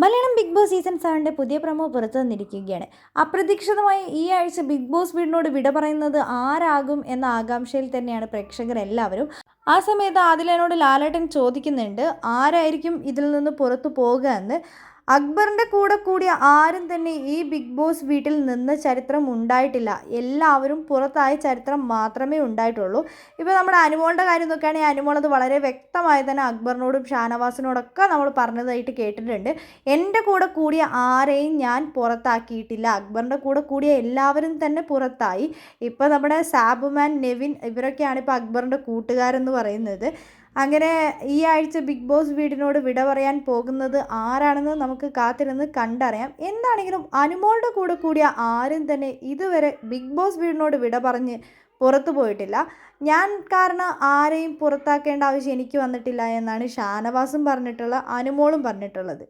Malayalam Bigg Boss season സെവന്റെ പുതിയ promo പുറത്തു വന്നിരിക്കുകയാണ്. അപ്രതീക്ഷിതമായി ഈ ആഴ്ച ബിഗ് ബോസ് വീടിനോട് വിട പറയുന്നത് ആരാകും എന്ന ആകാംക്ഷയിൽ തന്നെയാണ് പ്രേക്ഷകർ എല്ലാവരും. ആ സമയത്ത് ആദിലനോട് ലാലേട്ടൻ ചോദിക്കുന്നുണ്ട് ആരായിരിക്കും ഇതിൽ നിന്ന് പുറത്തു പോകുക എന്ന്? അക്ബറിന്റെ കൂടെ കൂടിയ ആരും തന്നെ ഈ ബിഗ് ബോസ് വീട്ടിൽ നിന്ന് ചരിത്രം ഉണ്ടായിട്ടില്ല. എല്ലാവരും പുറത്തായ ചരിത്രം മാത്രമേ ഉണ്ടായിട്ടുള്ളൂ. ഇപ്പോൾ നമ്മുടെ അനുമോളുടെ കാര്യം നോക്കുകയാണെങ്കിൽ അനുമോൾ അത് വളരെ വ്യക്തമായി തന്നെ അക്ബറിനോടും ഷാനവാസിനോടൊക്കെ നമ്മൾ പറഞ്ഞതായിട്ട് കേട്ടിട്ടുണ്ട്. എന്റെ കൂടെ കൂടിയ ആരെയും ഞാൻ പുറത്താക്കിയിട്ടില്ല. അക്ബറിന്റെ കൂടെ കൂടിയ എല്ലാവരും തന്നെ പുറത്തായി. ഇപ്പോൾ നമ്മുടെ സാബുമാൻ നെവിൻ ഇവരൊക്കെയാണ് ഇപ്പോൾ അക്ബറിന്റെ കൂട്ടുകാരെന്ന് പറയുന്നത്. അങ്ങനെ ഈ ആഴ്ച ബിഗ് ബോസ് വീടിനോട് വിട പറയാൻ പോകുന്നത് ആരാണെന്ന് നമുക്ക് കാത്തിരുന്ന് കണ്ടറിയാം. എന്താണെങ്കിലും അനുമോളുടെ കൂടെ കൂടിയ ആരും തന്നെ ഇതുവരെ ബിഗ് ബോസ് വീടിനോട് വിട പറഞ്ഞ് പുറത്തു പോയിട്ടില്ല. ഞാൻ കാരണം ആരെയും പുറത്താക്കേണ്ട ആവശ്യം എനിക്ക് വന്നിട്ടില്ല എന്നാണ് ഷാനവാസും പറഞ്ഞിട്ടുള്ള അനുമോളും പറഞ്ഞിട്ടുള്ളത്.